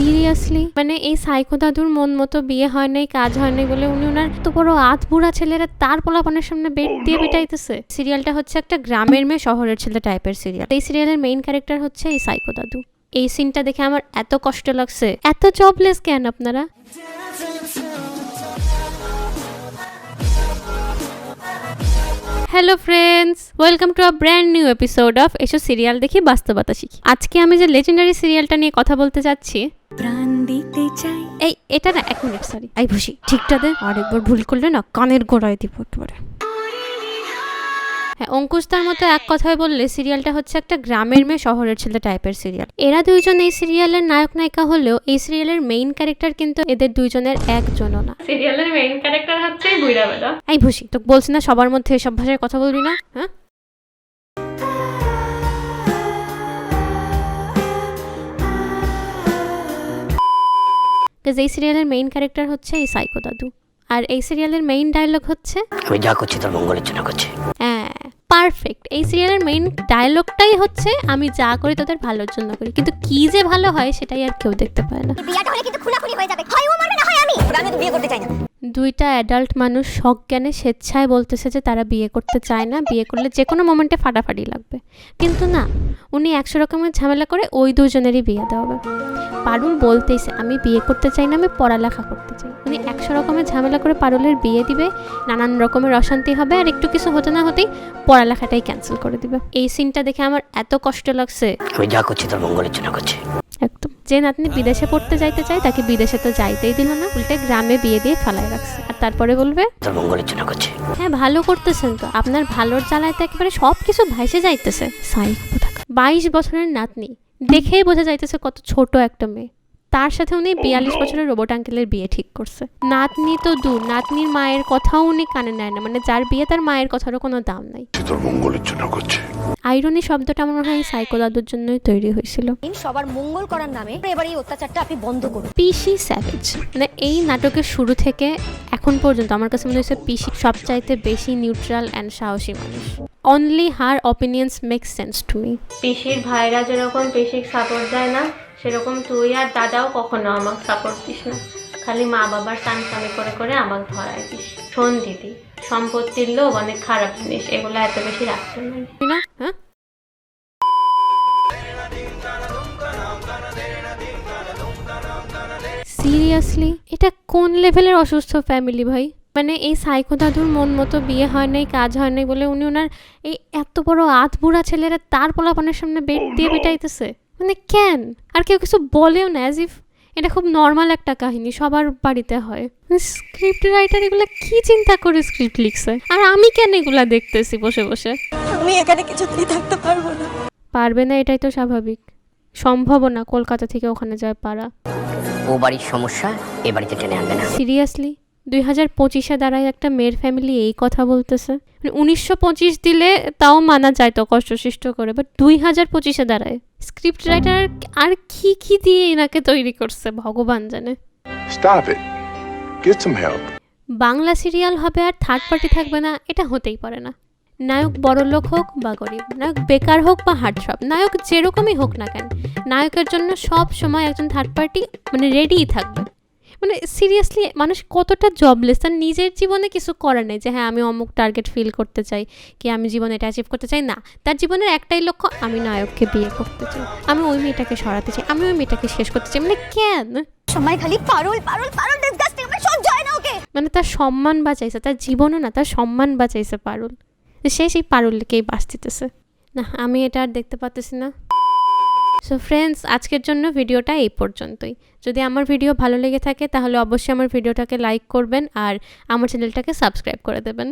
Seriously? মানে এই psycho দাদুর মন মতো বিয়ে হয় নাই কাজ হয় নাই বলে উনি ওনার তো বড় আধ বুড়া ছেলেরা তার পোলাপানের সামনে বেড দিয়ে পিটাইতেছে। সিরিয়ালটা হচ্ছে একটা গ্রামের মেয়ে শহরের ছেলে টাইপের সিরিয়াল। এই সিরিয়ালের মেইন ক্যারেক্টার হচ্ছে এই সাইকো দাদু। এই সিনটা দেখে আমার এত কষ্ট লাগছে। এত জবলেস কেন আপনারা? Hello friends welcome to a brand new episode of এসো সিরিয়াল দেখি বাস্তবতা শিখি আজকে আমি যে লেজেন্ডারি সিরিয়ালটা নিয়ে কথা বলতে যাচ্ছি প্রাণ দিতে চাই। এই এটা না এক মিনিট সরি আই ভুসি ঠিকটা দে। আরেকবার ভুল করলে না কানের গোড়ায় দিব একবারে। হ্যাঁ অঙ্কুশতার মতো এক কথায় বললে সিরিয়ালটা হচ্ছে একটা গ্রামের মেয়ে শহরের ছেলে টাইপের সিরিয়াল। এরা দুইজন এই সিরিয়ালের নায়ক নায়িকা হলেও এই সিরিয়ালের মেইন ক্যারেক্টার কিন্তু এদের দুইজনের একজনও না। সিরিয়ালের মেইন ক্যারেক্টার হচ্ছে বুইড়া বেলা এই ভুসি তো বলছি না সবার মধ্যে এসব ভাষায় কথা বলবি না হ্যাঁ? Because এই সিরিয়ালের মেইন ক্যারেক্টার হচ্ছে এই সাইকো দাদু আর এই সিরিয়ালের মেইন ডায়লগ হচ্ছে আমি যা করছি তোর মঙ্গলের জন্য করছি। হ্যাঁ পারফেক্ট এই সিরিয়ালের মেইন ডায়লগটাই হচ্ছে আমি যা করি তোদের ভালোর জন্য করি। কিন্তু কি যে ভালো হয় সেটাই আর কেউ দেখতে পায় না। বিয়াটা হলে কিন্তু খুনাখুনি হয়ে যাবে। হয় ও মারবে না হয় আমি। আমি তো বিয়ে করতে চাই না। দুইটা অ্যাডাল্ট মানুষ সজ্ঞানে স্বেচ্ছায় বলতেছে যে তারা বিয়ে করতে চায় না, বিয়ে করলে যে কোনো মোমেন্টে ফাটাফাটি লাগবে। কিন্তু না, উনি একশো রকমের ঝামেলা করে ওই দুজনেরই বিয়ে দেওয়া হবে। পারুল বলতেইছে আমি বিয়ে করতে চাই না, আমি পড়ালেখা করতে চাই। উনি একশো রকমের ঝামেলা করে পারুলের বিয়ে দিবে, নানান রকমের অশান্তি হবে আর একটু কিছু হতে না হতেই পড়ালেখাটাই ক্যান্সেল করে দিবে। এই সিনটা দেখে আমার এত কষ্ট লাগছে। আমি যা করছি তোর মঙ্গলের জন্য করছি। যে নাতনি বিদেশে পড়তে যাইতে চায় তাকে বিদেশে তো যাইতেই দিল না উল্টে গ্রামে বিয়ে দিয়ে ফেলায় রাখছে। আর তারপরে বলবে তোর মঙ্গলের জন্য করছে। হ্যাঁ ভালো করতেছেন তো। আপনার ভালোর জ্বালায় তো একেবারে সব কিছু ভাইসে যাইতেছে বাইশ বছরের নাতনি দেখেই বোঝা যাইতেছে কত ছোট একটা মেয়ে। তার সাথে উনি বিয়াল্লিশ বছরের রোবট আঙ্কেলের বিয়ে ঠিক করছে। নাতনি তো দূর নাতনির মায়ের কথাও উনি কানে নেয় না মানে যার বিয়ে তার মায়ের কথারও কোনো দাম নাই। মঙ্গলের জন্য করছে। আইরনি শব্দটা আমার মনে হয় এই সাইকো দাদুর জন্যই তৈরি হয়েছিল। সবার মঙ্গল করার নামে এবার এই অত্যাচারটা আপনি বন্ধ করুন। পিসি স্যাভেজ মানে এই নাটকের শুরু থেকে এখন পর্যন্ত আমার কাছে মনে হয়েছে পিসি সবচাইতে বেশি নিউট্রাল অ্যান্ড সাহসী মানুষ। Only her opinions make sense to me পিসির ভাইরা যেরকম পিসির সাপোর্ট দেয় না সেরকম তুই আর দাদাও কখনো আমাকে সাপোর্ট দিস না। খালি মা বাবার টান টানটানি করে করে আমাকে ধরাই দিস। শোন দিদি সম্পত্তির লোভ অনেক খারাপ জিনিস এগুলো এত বেশি রাখতে নেই। না? হ্যাঁ? সিরিয়াসলি এটা কোন লেভেলের অসুস্থ ফ্যামিলি ভাই? মানে এই সাইকো দাদুর মন মতো বিয়ে হয় নাই কাজ হয় নাই বলে উনি ওনার এই এত বড় আধ বুড়া ছেলেরা তার পোলাপানের সামনে বেড দিয়ে পিটাইতেছে। মানে কেন? আর কেউ কিছু বলেও না অ্যাজ ইফ এটা খুব নর্মাল একটা কাহিনী সবার বাড়িতে হয়। স্ক্রিপ্ট রাইটার এগুলো কি চিন্তা করে স্ক্রিপ্ট লিখছে? আর আমি কেন এগুলা দেখতেছি বসে বসে? আমি এখানে কিছুতেই থাকতে পারব না। পারবে না এটাই তো স্বাভাবিক। সম্ভবও না কলকাতা থেকে ওখানে যায় পারা। ও বাড়ির সমস্যা এ বাড়িতে টেনে আনবে না। সিরিয়াসলি দুই হাজার পঁচিশে দাঁড়ায় একটা মেয়ের ফ্যামিলি এই কথা বলতেছে? মানে উনিশশো পঁচিশ দিলে তাও মানা যায় তো কষ্ট কষ্টসৃষ্ট করে বাট দুই হাজার পঁচিশে দাঁড়ায়। স্ক্রিপ্ট রাইটার আর কি কি দিয়ে এনাকে তৈরি করছে ভগবান জানে stop it. Get some help. Bangla serial হবে আর থার্ড পার্টি থাকবে না এটা হতেই পারে না নায়ক বড় লোক হোক বা গরিব নায়ক বেকার হোক বা হার্ডশপ নায়ক যেরকমই হোক না কেন নায়কের জন্য সব সময় একজন থার্ড পার্টি মানে রেডিই থাকবে মানে সিরিয়াসলি মানুষ কতটা জবলেস তার নিজের জীবনে কিছু করার নেই যে হ্যাঁ আমি অমুক টার্গেট ফিল করতে চাই কি আমি জীবনে এটা অ্যাচিভ করতে চাই? না তার জীবনের একটাই লক্ষ্য আমি নায়ককে বিয়ে করতে চাই। আমি ওই মেয়েটাকে সরাতে চাই আমি ওই মেয়েটাকে শেষ করতে চাই। মানে কেন? সময় খালি পারুল পারুল পারুল ডিসগাস্টিং আমার সহ্য হয় না ওকে। মানে তার সম্মান বাঁচাইছে তার জীবনও না তার সম্মান বাঁচাইছে পারুল। সে সেই পারুলকেই বাঁচতেছে না আমি এটা আর দেখতে পাচ্তেছি না। সো ফ্রেন্ডস আজকের জন্য ভিডিওটা এই পর্যন্তই। যদি আমার ভিডিও ভালো লেগে থাকে, তাহলে অবশ্যই আমার ভিডিওটাকে লাইক করবেন আর আমার চ্যানেলটাকে সাবস্ক্রাইব করে দেবেন।